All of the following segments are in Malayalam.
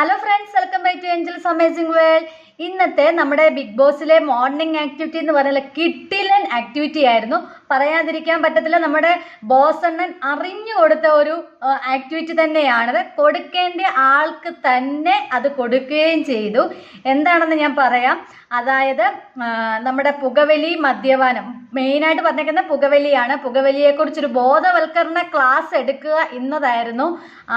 Hola, back to angels amazing world ഇന്നത്തെ നമ്മുടെ ബിഗ് ബോസിലെ മോർണിംഗ് ആക്ടിവിറ്റി എന്ന് പറയുന്നത് കിട്ടിലൻ ആക്ടിവിറ്റി ആയിരുന്നു. പറയാതിരിക്കാൻ പറ്റത്തില്ല നമ്മുടെ ബോസ് അണ്ണൻ അറിഞ്ഞു കൊടുത്ത ഒരു ആക്ടിവിറ്റി തന്നെയാണത്. കൊടുക്കേണ്ട ആൾക്ക് തന്നെ അത് കൊടുക്കുകയും ചെയ്തു. എന്താണെന്ന് ഞാൻ പറയാം. അതായത് നമ്മുടെ പുകവലി മദ്യപാനം. മെയിനായിട്ട് പറഞ്ഞേക്കുന്ന പുകവലിയാണ്. പുകവലിയെക്കുറിച്ചൊരു ബോധവൽക്കരണ ക്ലാസ് എടുക്കുക എന്നതായിരുന്നു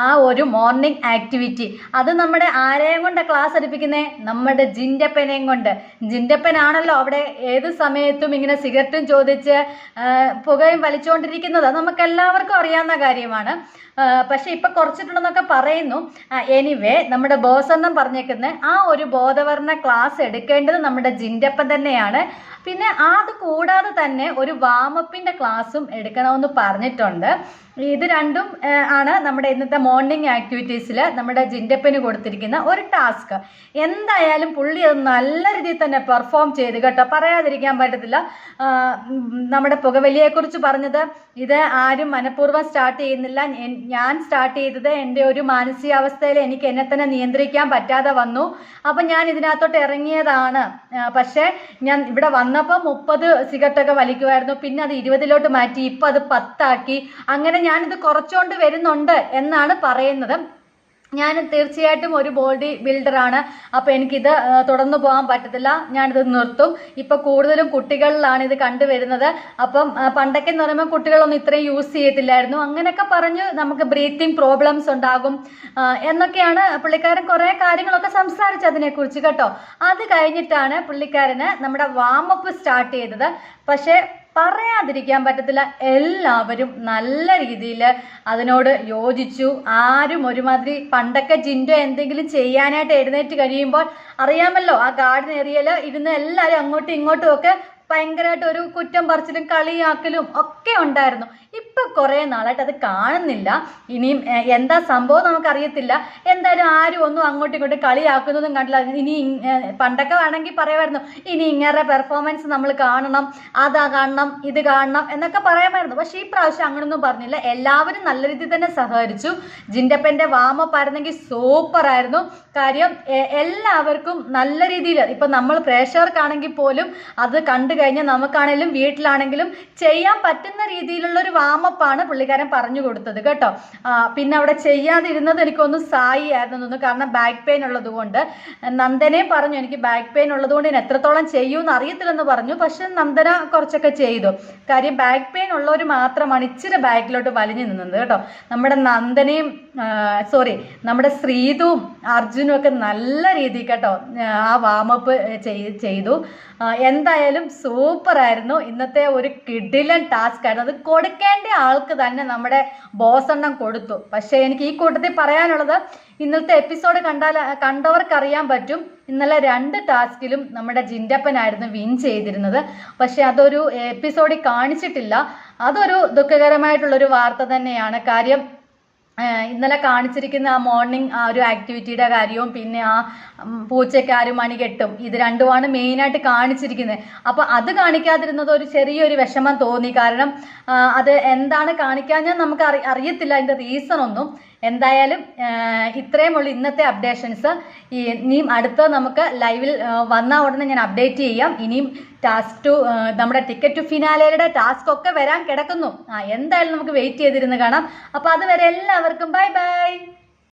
ആ ഒരു മോർണിംഗ് ആക്ടിവിറ്റി അത് നമ്മുടെ ആരെയും കൊണ്ട് ക്ലാസ് എടുപ്പിക്കുന്നേ നമ്മുടെ ജിൻഡപ്പനെയും കൊണ്ട്. ജിൻഡപ്പനാണല്ലോ അവിടെ ഏത് സമയത്തും ഇങ്ങനെ സിഗരറ്റും ചോദിച്ച് പുകയും വലിച്ചുകൊണ്ടിരിക്കുന്നത്. അത് നമുക്ക് എല്ലാവർക്കും അറിയാവുന്ന കാര്യമാണ്. പക്ഷെ ഇപ്പൊ കുറച്ചിട്ടുണ്ടെന്നൊക്കെ പറയുന്നു. എനിവേ നമ്മുടെ ബോസ് എന്നും പറഞ്ഞേക്കുന്നത് ആ ഒരു ബോധവർണ ക്ലാസ് എടുക്കേണ്ടത് നമ്മുടെ ജിൻഡപ്പൻ തന്നെയാണ്. പിന്നെ അത് കൂടാതെ തന്നെ ഒരു വാമപ്പിന്റെ ക്ലാസ്സും എടുക്കണമെന്ന് പറഞ്ഞിട്ടുണ്ട്. ഇത് രണ്ടും ആണ് നമ്മുടെ ഇന്നത്തെ മോർണിംഗ് ആക്ടിവിറ്റീസിൽ നമ്മുടെ ജിൻഡപ്പന് കൊടുത്തിരിക്കുന്ന ഒരു ടാസ്ക് എന്തായാലും പുള്ളി അത് നല്ല രീതിയിൽ തന്നെ പെർഫോം ചെയ്ത് കേട്ടോ. പറയാതിരിക്കാൻ പറ്റത്തില്ല. നമ്മുടെ പുകവലിയെക്കുറിച്ച് പറഞ്ഞത് ഇത് ആരും മനഃപൂർവം സ്റ്റാർട്ട് ചെയ്യുന്നില്ല. ഞാൻ സ്റ്റാർട്ട് ചെയ്തത് എന്റെ ഒരു മാനസികാവസ്ഥയിൽ എനിക്ക് എന്നെ തന്നെ നിയന്ത്രിക്കാൻ പറ്റാതെ വന്നു. അപ്പം ഞാൻ ഇതിനകത്തോട്ട് ഇറങ്ങിയതാണ്. പക്ഷേ ഞാൻ ഇവിടെ വന്നപ്പോൾ മുപ്പത് സിഗരറ്റൊക്കെ വലിക്കുമായിരുന്നു. പിന്നെ അത് ഇരുപതിലോട്ട് മാറ്റി. ഇപ്പം അത് പത്താക്കി. അങ്ങനെ ഞാനിത് കുറച്ചുകൊണ്ട് വരുന്നുണ്ട് എന്നാണ് പറയുന്നത്. ഞാൻ തീർച്ചയായിട്ടും ഒരു ബോഡി ബിൽഡറാണ് അപ്പോൾ എനിക്കിത് തുടർന്നു പോകാൻ പറ്റത്തില്ല. ഞാനിത് നിർത്തും. ഇപ്പോൾ കൂടുതലും കുട്ടികളിലാണ് ഇത് കണ്ടുവരുന്നത്. അപ്പം പണ്ടൊക്കെ എന്ന് പറയുമ്പോൾ കുട്ടികളൊന്നും ഇത്രയും യൂസ് ചെയ്യത്തില്ലായിരുന്നു. അങ്ങനെയൊക്കെ പറഞ്ഞ് നമുക്ക് ബ്രീത്തിങ് പ്രോബ്ലംസ് ഉണ്ടാകും. എന്നൊക്കെയാണ് പുള്ളിക്കാരൻ കുറേ കാര്യങ്ങളൊക്കെ സംസാരിച്ചു അതിനെക്കുറിച്ച് കേട്ടോ. അത് കഴിഞ്ഞിട്ടാണ് പുള്ളിക്കാരന് നമ്മുടെ വാമപ്പ് സ്റ്റാർട്ട് ചെയ്തത്. പക്ഷേ പറയാതിരിക്കാൻ പറ്റത്തില്ല. എല്ലാവരും നല്ല രീതിയിൽ അതിനോട് യോജിച്ചു. ആരും ഒരുമാതിരി പണ്ടൊക്കെ ജിൻഡോ എന്തെങ്കിലും ചെയ്യാനായിട്ട് എഴുന്നേറ്റ് കഴിയുമ്പോൾ അറിയാമല്ലോ ആ ഗാർഡൻ ഏരിയയിൽ ഇരുന്ന് എല്ലാവരും അങ്ങോട്ടും ഇങ്ങോട്ടും ഒക്കെ ഭയങ്കരമായിട്ട് ഒരു കുറ്റം പറിച്ചിലും കളിയാക്കലും ഒക്കെ ഉണ്ടായിരുന്നു. ഇപ്പൊ കുറേ നാളായിട്ട് അത് കാണുന്നില്ല. ഇനിയും എന്താ സംഭവം നമുക്കറിയത്തില്ല. എന്തായാലും ആരും ഒന്നും അങ്ങോട്ടും ഇങ്ങോട്ടും കളിയാക്കുന്നതും കണ്ടില്ല. ഇനി പണ്ടൊക്കെ വേണമെങ്കിൽ പറയുമായിരുന്നു. ഇനി ഇങ്ങനെ പെർഫോമൻസ് നമ്മൾ കാണണം അതാ കാണണം ഇത് കാണണം എന്നൊക്കെ പറയാമായിരുന്നു. പക്ഷേ ഈ പ്രാവശ്യം അങ്ങനൊന്നും പറഞ്ഞില്ല. എല്ലാവരും നല്ല രീതിയിൽ തന്നെ സഹകരിച്ചു. ജിൻഡപ്പന്റെ വാമപ്പ് ആയിരുന്നെങ്കിൽ സൂപ്പർ ആയിരുന്നു. കാര്യം എല്ലാവർക്കും നല്ല രീതിയിൽ ഇപ്പം നമ്മൾ പ്രേക്ഷകർക്കാണെങ്കിൽ പോലും അത് കണ്ടു കഴിഞ്ഞാൽ നമുക്കാണെങ്കിലും വീട്ടിലാണെങ്കിലും ചെയ്യാൻ പറ്റുന്ന രീതിയിലുള്ള ഒരു വാമപ്പാണ് പുള്ളിക്കാരൻ പറഞ്ഞു കൊടുത്തത് കേട്ടോ. പിന്നെ അവിടെ ചെയ്യാതിരുന്നത് എനിക്കൊന്ന് സായി ആയിരുന്നു തോന്നുന്നു കാരണം ബാക്ക് പെയിൻ ഉള്ളത് കൊണ്ട്. നന്ദനെ പറഞ്ഞു എനിക്ക് ബാക്ക് പെയിൻ ഉള്ളത് കൊണ്ട് ഞാൻ എത്രത്തോളം ചെയ്യൂന്ന് അറിയത്തില്ലെന്ന് പറഞ്ഞു. പക്ഷെ നന്ദന കുറച്ചൊക്കെ ചെയ്തു. കാര്യം ബാക്ക് പെയിൻ ഉള്ളവർ മാത്രമാണ് ഇച്ചിരി ബാക്കിലോട്ട് വലിഞ്ഞു നിന്നത് കേട്ടോ. നമ്മുടെ നന്ദനയും സോറി നമ്മുടെ ശ്രീതുവും അർജുനും ഒക്കെ നല്ല രീതിയിൽ കേട്ടോ ആ വാമപ്പ് ചെയ്തു. എന്തായാലും സൂപ്പർ ആയിരുന്നു. ഇന്നത്തെ ഒരു കിഡിലൻ ടാസ്ക് ആയിരുന്നു. അത് കൊടുക്കേണ്ട ആൾക്ക് തന്നെ നമ്മുടെ ബോസെണ്ണം കൊടുത്തു. പക്ഷേ എനിക്ക് ഈ കൂട്ടത്തിൽ പറയാനുള്ളത് ഇന്നത്തെ എപ്പിസോഡ് കണ്ടാൽ കണ്ടവർക്കറിയാൻ പറ്റും. ഇന്നലെ രണ്ട് ടാസ്കിലും നമ്മുടെ ജിൻഡപ്പനായിരുന്നു വിൻ ചെയ്തിരുന്നത്. പക്ഷെ അതൊരു എപ്പിസോഡിൽ കാണിച്ചിട്ടില്ല. അതൊരു ദുഃഖകരമായിട്ടുള്ളൊരു വാർത്ത തന്നെയാണ്. കാര്യം ഇന്നലെ കാണിച്ചിരിക്കുന്ന ആ മോർണിംഗ് ആ ഒരു ആക്ടിവിറ്റിയുടെ കാര്യവും പിന്നെ ആ ഉം, പൂച്ചക്കാരും മണികെട്ടും ഇത് രണ്ടുമാണ് മെയിനായിട്ട് കാണിച്ചിരിക്കുന്നത്. അപ്പോൾ അത് കാണിക്കാതിരുന്നത് ഒരു ചെറിയൊരു വിഷമം തോന്നി. കാരണം അത് എന്താണ് കാണിക്കാഞ്ഞാൽ നമുക്ക് അറി അറിയത്തില്ല. അതിന്റെ റീസൺ ഒന്നും. എന്തായാലും ഇത്രയുമുള്ള ഇന്നത്തെ അപ്ഡേഷൻസ് ഇനിയും അടുത്ത നമുക്ക് ലൈവിൽ വന്ന ഉടനെ ഞാൻ അപ്ഡേറ്റ് ചെയ്യാം. ഇനിയും ടാസ്ക് ടു നമ്മുടെ ടിക്കറ്റ് ടു ഫിനാലയുടെ ടാസ്ക് ഒക്കെ വരാൻ കിടക്കുന്നു. ആ എന്തായാലും നമുക്ക് വെയിറ്റ് ചെയ്തിരുന്ന് കാണാം. അപ്പോൾ അതുവരെ എല്ലാവർക്കും ബൈ ബൈ